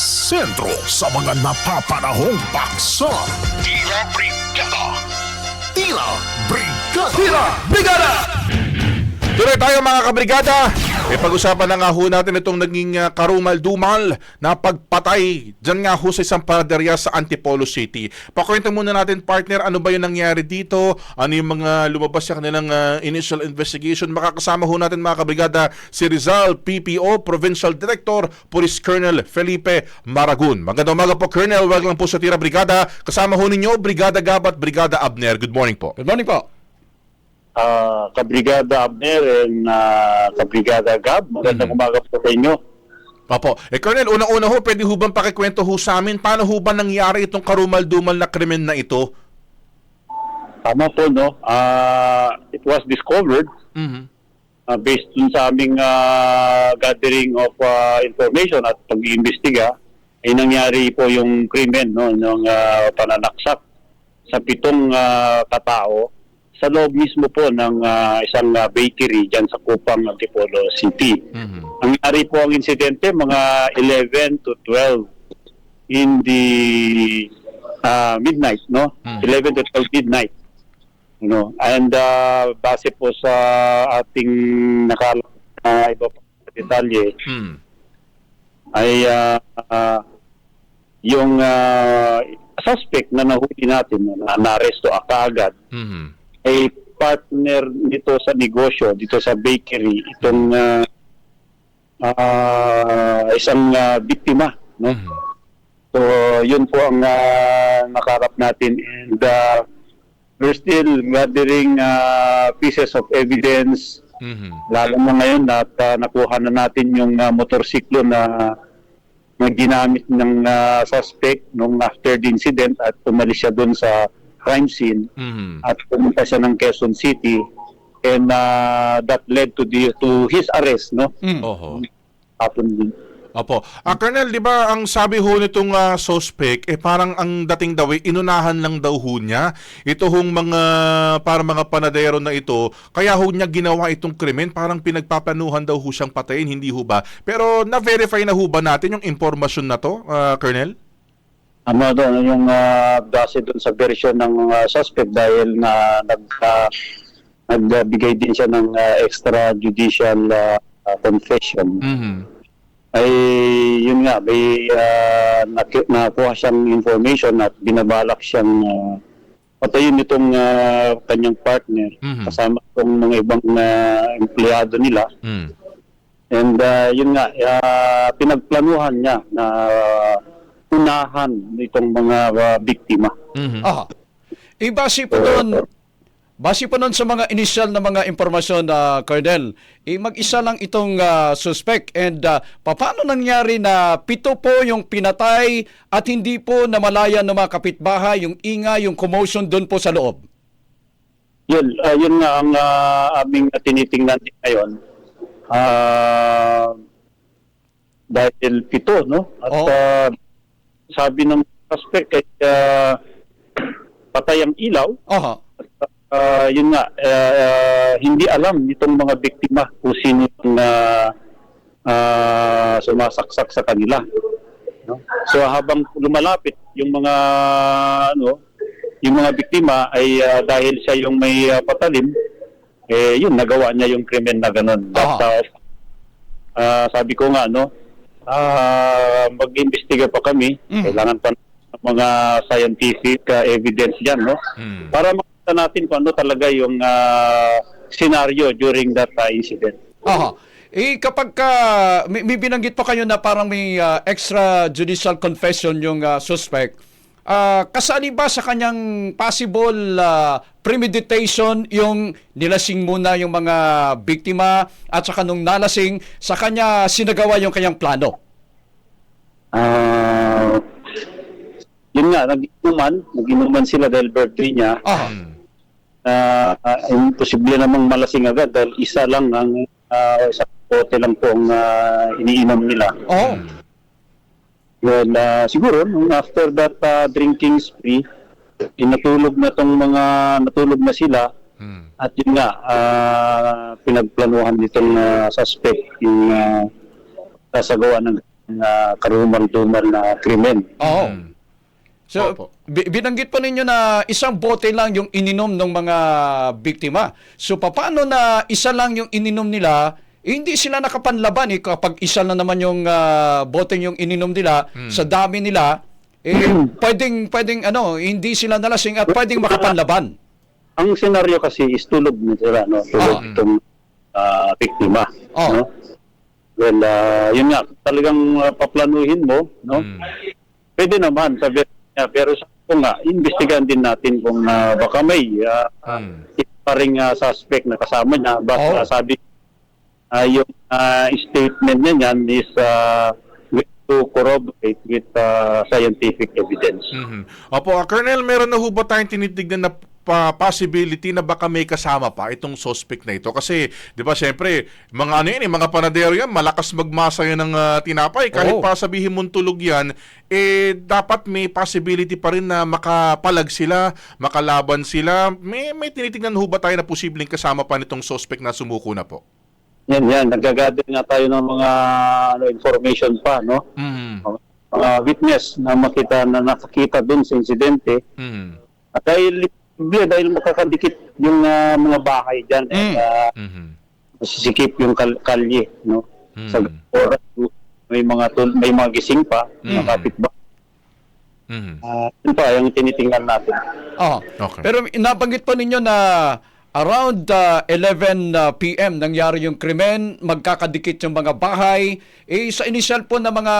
sentro sa mga napapanahong paksa. Tira Brigada! Tira Brigada! Tira Brigada! Tuloy tayo mga kabrigada. E pag-usapan na nga ho natin itong naging uh, karumal-dumal na pagpatay dyan nga ho sa isang panaderya sa Antipolo City. Pakwento muna natin partner, ano ba yung nangyari dito? Ano yung mga lumabas sa kanilang uh, initial investigation? Makakasama ho natin mga kabrigada si Rizal PPO Provincial Director Police Colonel Felipe Maragun. Magandang umaga po Colonel, wag lang po sa Tira Brigada. Kasama ho ninyo Brigada Gab at Brigada Abner. Good morning po. Good morning po. Ah, Kabrigada Abner and ah, Kabrigada Gab. Magandang umaga po sa inyo. Opo. Eh, Colonel, unang-una ho, pwede ho bang pakikwento ho sa amin, paano ho ba nangyari itong karumal-dumal na krimen na ito? Tama po, no? Ah, it was discovered Mhm. ah, based dun sa aming ah, gathering of ah, information at pag-iimbestiga ay nangyari po yung krimen, no? Yung ah, pananaksak sa pitong ah, katao sa loob mismo po ng ah, isang ah, bakery dyan sa Kupang, Antipolo City. Mhm. Nangyari po ang insidente mga 11 to 12 in the uh, midnight, no? Hmm. 11 to 12 midnight. You know, and uh, base po sa ating nakala uh, iba pa detalye Mhm. ay uh, uh, yung uh, suspect na nahuli natin na naresto kaagad Mhm. Ay partner nito sa negosyo dito sa bakery itong ah, ah, isang ah, biktima no Mhm. so yun po ang ah, nakarap natin and ah, we're still gathering ah, pieces of evidence Mhm. lalo na ngayon at ah, nakuha na natin yung ah, motorsiklo na na ginamit ng ah, suspect nung after the incident at umalis siya doon sa crime scene Mhm. at pumunta siya ng Quezon City and uh, that led to the to his arrest no Mm. Oho. hapon din Opo. Ah, Colonel, di ba ang sabi ho nitong ah, suspect, eh parang ang dating daw, eh, inunahan lang daw ho niya. Ito hong mga, para mga panadero na ito, kaya ho niya ginawa itong krimen, parang pinagpapanuhan daw ho siyang patayin, hindi ho ba? Pero na-verify na ho ba natin yung impormasyon na to, ah, Colonel? Ano doon yung uh, base doon sa version ng uh, suspect dahil na nag uh, nagbigay din siya ng uh, extrajudicial uh, uh, confession Mhm. ay yun nga may uh, nak- nakuha siyang information at binabalak siyang uh, patayin itong uh, kanyang partner Mhm. kasama itong mga ibang uh, empleyado nila Mm. And uh, yun nga, uh, pinagplanuhan niya na uh, unahan itong mga uh, biktima. Mhm. Aha. Eh, base po doon, base po doon sa mga initial na mga impormasyon na Colonel, eh, mag-isa lang itong ah, suspect and ah, paano nangyari na pito po yung pinatay at hindi po namalayan ng mga kapitbahay, yung ingay, yung commotion doon po sa loob? Yun, uh, yun nga ang uh, aming tinitingnan din ngayon. Uh, dahil pito, no? At Oo. uh, sabi ng suspect ay uh, patay ang ilaw. Aha. uh, yun nga, uh, uh, hindi alam nitong mga biktima kung sino yung uh, uh, sumasaksak sa kanila. No? So habang lumalapit yung mga ano, yung mga biktima ay uh, dahil siya yung may uh, patalim, eh yun nagawa niya yung krimen na ganun. But, uh, uh, sabi ko nga no, uh, mag-imbestiga pa kami. Mhm. Kailangan pa ng mga scientific uh, evidence diyan, no? Mm. para makita natin kung ano talaga yung ah, scenario during that ah, incident. Aha. Eh kapag ka, may, may binanggit pa kayo na parang may ah, extrajudicial confession yung ah, suspect, ah, kasali ba sa kanyang possible ah, premeditation yung nilasing muna yung mga biktima at saka nung nalasing, sa kanya sinagawa yung kanyang plano? Ah, yun nga, nag-inuman, nag-inuman sila dahil birthday niya. Aha. Mm. Uh, imposible namang malasing agad dahil isa lang ang uh, sa bote lang po ang ah, iniinom nila. Oh. Well, ah, siguro, nung after that ah, drinking spree, inatulog na tong mga, natulog na sila, Mm. At yun nga, ah, pinagplanuhan nitong ah, suspect yung uh, sasagawa ng na karumal-dumal na krimen. Oo. Mm. So, Opo. bi- binanggit pa ninyo na isang bote lang yung ininom ng mga biktima. So, paano na isa lang yung ininom nila, hindi sila nakapanlaban eh kapag isa lang naman yung ah, bote yung ininom nila sa dami nila, eh, pwedeng, pwedeng, ano, hindi sila nalasing at pwedeng makapanlaban. Ang senaryo kasi is tulog na sila, no? Tulog Ah. itong ah, biktima. Ah. No? Well, ah, yun nga, talagang ah, paplanuhin mo, no? Mm. Pwede naman, sabi niya, pero sa ko nga, investigahan din natin kung ah, baka may ah, Mm. isa pa ring ah, suspect na kasama niya. Basta Oh. sabi, ah, yung ah, statement niya niyan is with- to corroborate with ah, scientific evidence. Mhm. Opo, ah, Colonel, meron na ho ba tayong tinitignan na pa- possibility na baka may kasama pa itong suspect na ito? Kasi, di ba, syempre, mga ano yan, eh, mga panadero yan, malakas magmasa yan ng ah, tinapay. Kahit Oo. pa sabihin mong tulog yan, eh, dapat may possibility pa rin na makapalag sila, makalaban sila. May, may tinitignan ho ba tayo na posibleng kasama pa nitong suspect na sumuko na po? Yan, yan. Nagagather nga tayo ng mga ano, information pa, no? Mhm. Mga witness na makita na nakakita dun sa insidente. Mhm. At dahil, hindi, dahil makakadikit yung ah, mga bahay dyan. Mm. At ah, Mhm. masisikip yung kal- kalye, no? Mm. Sa oras, may mga tul- may mga gising pa, mga Mm. kapitbahay. Mhm. Ah, yun pa, yung tinitingnan natin. Ah. Okay. Pero nabanggit po ninyo na around uh, 11 uh, PM nangyari yung krimen, magkakadikit yung mga bahay. Eh, sa initial po na mga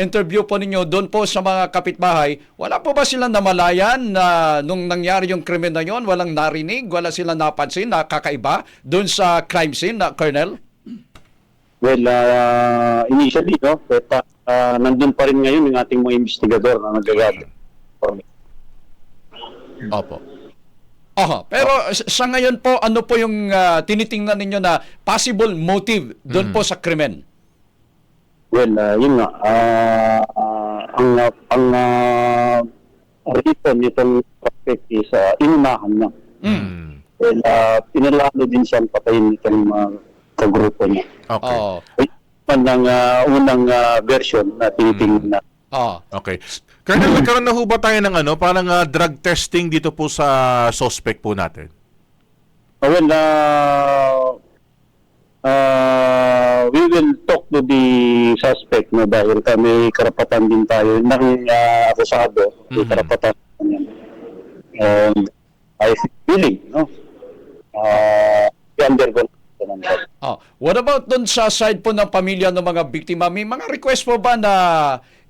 interview po ninyo doon po sa mga kapitbahay, wala po ba silang namalayan na nung nangyari yung krimen na yon, walang narinig, wala silang napansin na kakaiba doon sa crime scene na Colonel? Well, ah, initially, no? But, ah, nandun pa rin ngayon yung ating mga investigador na nagagather. Opo. Aha, pero sa- sa ngayon po, ano po yung ah, tinitingnan ninyo na possible motive doon po sa krimen? Well, ah, yun nga, ah, ah, ang, ah, ang uh, reason nitong suspect is uh, inunahan niya. Mhm. Well, uh, pinalano din siyang patayin nitong mga kagrupo niya. Okay. Oo. Man ng ah, unang ah, version na tinitingnan na. Ah. Okay. Colonel, nagkaroon na ho ba tayo ng ano, parang ah, drug testing dito po sa suspect po natin? Ah, well, uh, uh, we will talk to the suspect no, dahil kami karapatan din tayo ng uh, akusado. May Mhm. karapatan yan. And I think willing, no? Uh, we undergo. Ah, what about doon sa side po ng pamilya ng mga biktima? May mga request po ba na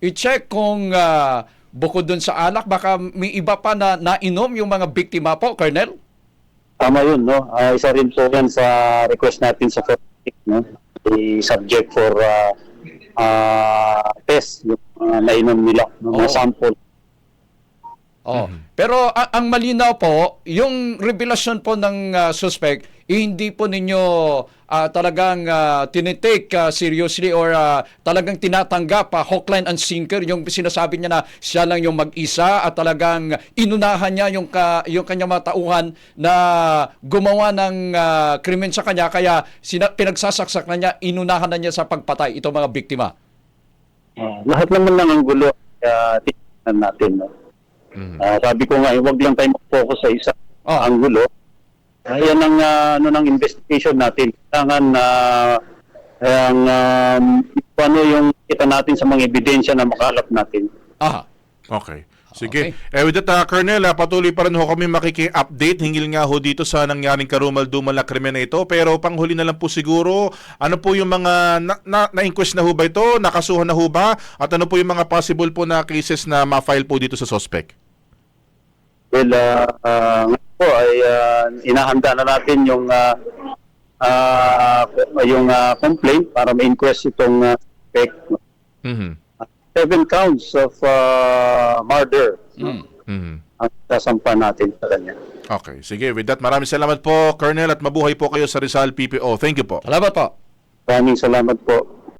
i-check kung ah, bukod doon sa alak, baka may iba pa na nainom yung mga biktima po, Colonel? Tama yun, no? Ah, isa rin po yan sa request natin sa forensic, no? The subject for uh, uh, test, yung uh, nainom nila, no? mga Oo. sample. Oh. Pero a- ang malinaw po, yung revelasyon po ng ah, suspect, eh, hindi po ninyo ah, talagang uh, tinitake ah, seriously or ah, talagang tinatanggap pa hook, line, and sinker yung sinasabi niya na siya lang yung mag-isa at talagang inunahan niya yung, ka, yung kanyang mga tauhan na gumawa ng ah, krimen sa kanya kaya sina, pinagsasaksak na niya, inunahan na niya sa pagpatay itong mga biktima. Ah, lahat naman lang ang gulo, uh, natin, no? Mhm. Ah, sabi ko nga, eh, wag lang tayo mag-focus sa isa Ah. ang gulo. Ayan ang ah, ano ng investigation natin. Kailangan na ang um, ano yung kita natin sa mga ebidensya na makalap natin. Aha. Okay. Sige. Okay. Eh, with that, ah, Colonel, ah, patuloy pa rin ho kami makiki-update hinggil nga ho dito sa nangyaring karumal-dumal na krimen na ito. Pero panghuli na lang po siguro, ano po yung mga na, na, na-inquest na ho ba ito? Nakasuhan na ho ba? At ano po yung mga possible po na cases na ma-file po dito sa suspect? Ah, ah, ngayon po ay ah, inahanda na natin yung ah, ah, yung ah, complaint para ma-inquest itong ah, suspect. Mhm. Seven counts of ah, murder Mm. Mhm. ang sasampa natin sa kanya. Okay. Sige, with that, maraming salamat po, Colonel, at mabuhay po kayo sa Rizal PPO. Thank you po. Salamat po. Maraming salamat po.